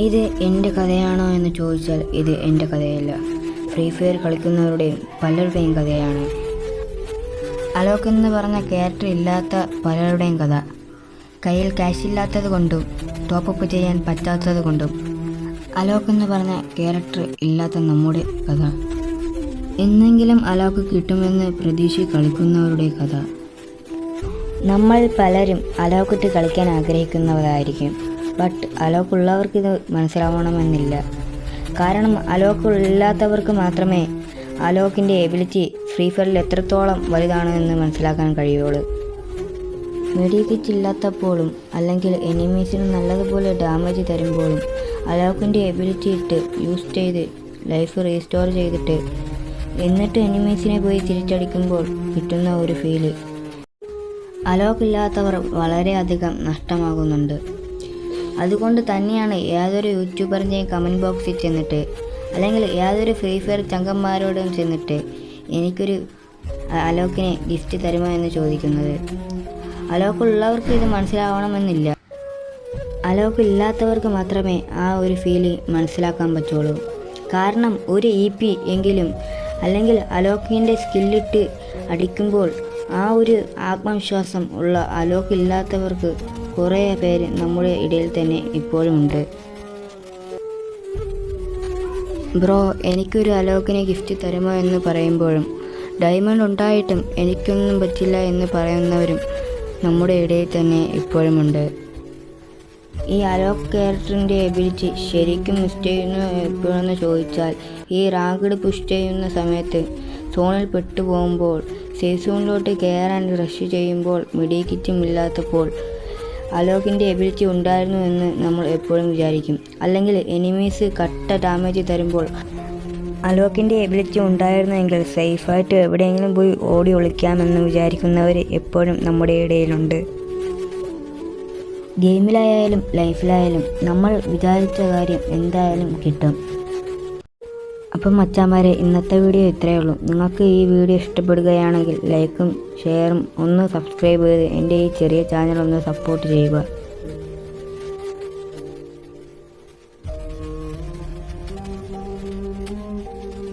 ഇത് എന്റെ കഥയാണോ എന്ന് ചോദിച്ചാൽ ഇത് എന്റെ കഥയല്ല. ഫ്രീ ഫയർ കളിക്കുന്നവരുടെയും പലരുടെയും കഥയാണ്. അലോക് എന്ന് പറഞ്ഞ ക്യാരക്ടർ ഇല്ലാത്ത പലരുടെയും കഥ. കയ്യിൽ ക്യാഷ് ഇല്ലാത്തത് കൊണ്ടും ടോപ്പപ്പ് ചെയ്യാൻ പറ്റാത്തത് കൊണ്ടും അലോക് എന്ന് പറഞ്ഞ ക്യാരക്ടർ ഇല്ലാത്ത നമ്മുടെ കഥ. എന്നെങ്കിലും അലോക്ക് കിട്ടുമെന്ന് പ്രതീക്ഷ കളിക്കുന്നവരുടെ കഥ. നമ്മൾ പലരും അലോക്കിട്ട് കളിക്കാൻ ആഗ്രഹിക്കുന്നവരായിരിക്കും. ബട്ട് അലോക്ക് ഉള്ളവർക്ക് ഇത് മനസ്സിലാവണമെന്നില്ല. കാരണം അലോക്ക് ഇല്ലാത്തവർക്ക് മാത്രമേ അലോക്കിന്റെ എബിലിറ്റി ഫ്രീ ഫയറിൽ എത്രത്തോളം വലുതാണ് എന്ന് മനസ്സിലാക്കാൻ കഴിയുള്ളൂ. മെഡിക്കിറ്റ് ഇല്ലാത്തപ്പോഴും അല്ലെങ്കിൽ എനിമീസിന് നല്ലതുപോലെ ഡാമേജ് തരുമ്പോഴും അലോക്കിന്റെ എബിലിറ്റി ഇട്ട് യൂസ് ചെയ്ത് ലൈഫ് റീസ്റ്റോർ ചെയ്തിട്ട് എന്നിട്ട് എനിമീസിനെ പോയി തിരിച്ചടിക്കുമ്പോൾ കിട്ടുന്ന ഒരു ഫീൽ അലോക്കില്ലാത്തവർ വളരെയധികം നഷ്ടമാകുന്നുണ്ട്. അതുകൊണ്ട് തന്നെയാണ് ഏതൊരു യൂട്യൂബറിന്റെയും കമന്റ് ബോക്സിൽ ചെന്നിട്ട് അല്ലെങ്കിൽ ഏതൊരു ഫ്രീ ഫയർ ചങ്കന്മാരോടും ചെന്നിട്ട് എനിക്കൊരു അലോക്കിനെ ഗിഫ്റ്റ് തരുമോ എന്ന് ചോദിക്കുന്നത്. അലോക്കുള്ളവർക്ക് ഇത് മനസ്സിലാവണമെന്നില്ല. അലോക്ക് ഇല്ലാത്തവർക്ക് മാത്രമേ ആ ഒരു ഫീലിംഗ് മനസ്സിലാക്കാൻ പറ്റുള്ളൂ. കാരണം ഒരു ഇ പി എങ്കിലും അല്ലെങ്കിൽ അലോക്കിന്റെ സ്കില്ലിട്ട് അടിക്കുമ്പോൾ ആ ഒരു ആത്മവിശ്വാസം ഉള്ള അലോക്ക് ഇല്ലാത്തവർക്ക് കുറേ പേര് നമ്മുടെ ഇടയിൽ തന്നെ ഇപ്പോഴുമുണ്ട് ബ്രോ എനിക്കൊരു അലോക്കിനെ ഗിഫ്റ്റ് തരുമോ എന്ന് പറയുമ്പോഴും ഡയമണ്ട് ഉണ്ടായിട്ടും എനിക്കൊന്നും പറ്റില്ല എന്ന് പറയുന്നവരും നമ്മുടെ ഇടയിൽ തന്നെ ഇപ്പോഴുമുണ്ട് ഈ അലോക് ക്യാരക്ടറിന്റെ എബിലിറ്റി ശരിക്കും മിസ് ചെയ്യുന്നു എപ്പോഴെന്ന് ചോദിച്ചാൽ ഈ റാങ്കിഡ് പുഷ് ചെയ്യുന്ന സമയത്ത് സോണിൽ പെട്ടുപോകുമ്പോൾ സേഫ് സോണിലോട്ട് കയറാൻ റഷ് ചെയ്യുമ്പോൾ മിഡി കിറ്റും ഇല്ലാത്തപ്പോൾ അലോകിന്റെ എബിലിറ്റി ഉണ്ടായിരുന്നു എന്ന് നമ്മൾ എപ്പോഴും വിചാരിക്കും. അല്ലെങ്കിൽ എനിമീസ് കട്ട ഡാമേജ് തരുമ്പോൾ അലോക്കിന്റെ എബിലിറ്റി ഉണ്ടായിരുന്നെങ്കിൽ സേഫായിട്ട് എവിടെയെങ്കിലും പോയി ഓടി ഒളിക്കാമെന്ന് വിചാരിക്കുന്നവർ എപ്പോഴും നമ്മുടെ ഇടയിലുണ്ട്. ഗെയിമിലായാലും ലൈഫിലായാലും നമ്മൾ വിചാരിച്ച കാര്യം എന്തായാലും കിട്ടും. അപ്പം മച്ചാമാരെ ഇന്നത്തെ വീഡിയോ ഇത്രയേ ഉള്ളൂ. നിങ്ങൾക്ക് ഈ വീഡിയോ ഇഷ്ടപ്പെടുകയാണെങ്കിൽ ലൈക്കും ഷെയറും ഒന്ന് സബ്സ്ക്രൈബ് ചെയ്ത് എന്റെ ഈ ചെറിയ ചാനൽ ഒന്ന് സപ്പോർട്ട് ചെയ്യുക.